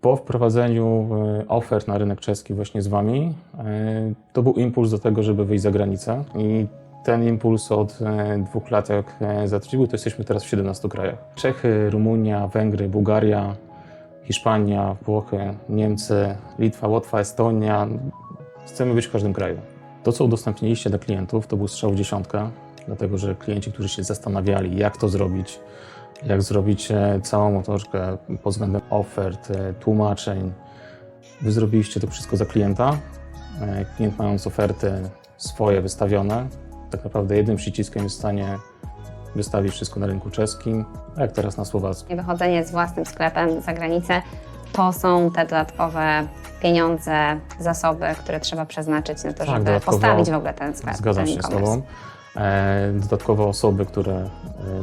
po wprowadzeniu e, ofert na rynek czeski właśnie z Wami, e, to był impuls do tego, żeby wyjść za granicę i ten impuls od e, dwóch lat jak zatrudnił, to jesteśmy teraz w 17 krajach. Czechy, Rumunia, Węgry, Bułgaria, Hiszpania, Włochy, Niemcy, Litwa, Łotwa, Estonia. Chcemy być w każdym kraju. To, co udostępniliście dla klientów, to był strzał w dziesiątkę, dlatego że klienci, którzy się zastanawiali, jak to zrobić, jak zrobić całą otoczkę pod względem ofert, e, tłumaczeń, wy zrobiliście to wszystko za klienta. E, Klient mając oferty swoje wystawione, tak naprawdę jednym przyciskiem jest w stanie wystawić wszystko na rynku czeskim, jak teraz na słowackim. Wychodzenie z własnym sklepem za granicę to są te dodatkowe pieniądze, zasoby, które trzeba przeznaczyć na to, Tak, żeby dodatkowo- postawić w ogóle ten sklep. Zgadzam ten się z. Tobą. E, Dodatkowe osoby, które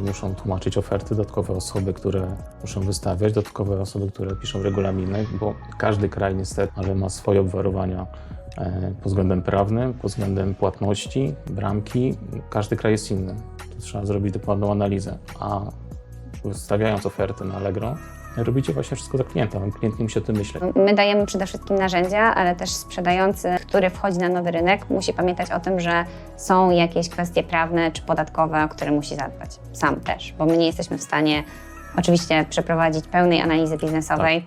muszą tłumaczyć oferty, dodatkowe osoby, które muszą wystawiać, dodatkowe osoby, które piszą regulaminy, bo każdy kraj niestety ale ma swoje obwarowania e, pod względem prawnym, pod względem płatności, bramki. Każdy kraj jest inny. To trzeba zrobić dokładną analizę. A wystawiając oferty na Allegro, robicie właśnie wszystko za klienta. Klient nie musi o tym myśleć. My dajemy przede wszystkim narzędzia, ale też sprzedający, który wchodzi na nowy rynek, musi pamiętać o tym, że są jakieś kwestie prawne czy podatkowe, o które musi zadbać. Sam też, bo my nie jesteśmy w stanie oczywiście przeprowadzić pełnej analizy biznesowej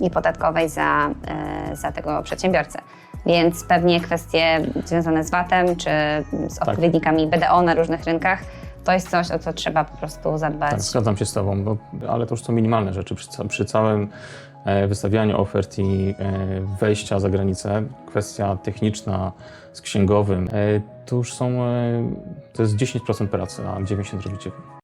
i podatkowej za, e, za tego przedsiębiorcę. Więc pewnie kwestie związane z VAT-em czy z odpowiednikami BDO na różnych rynkach, to jest coś, o co trzeba po prostu zadbać. Tak, zgadzam się z Tobą, bo, ale to już są minimalne rzeczy. Przy, przy całym e, wystawianiu ofert i e, wejścia za granicę, kwestia techniczna z księgowym, e, to już są, e, to jest 10% pracy, a 90% robicie.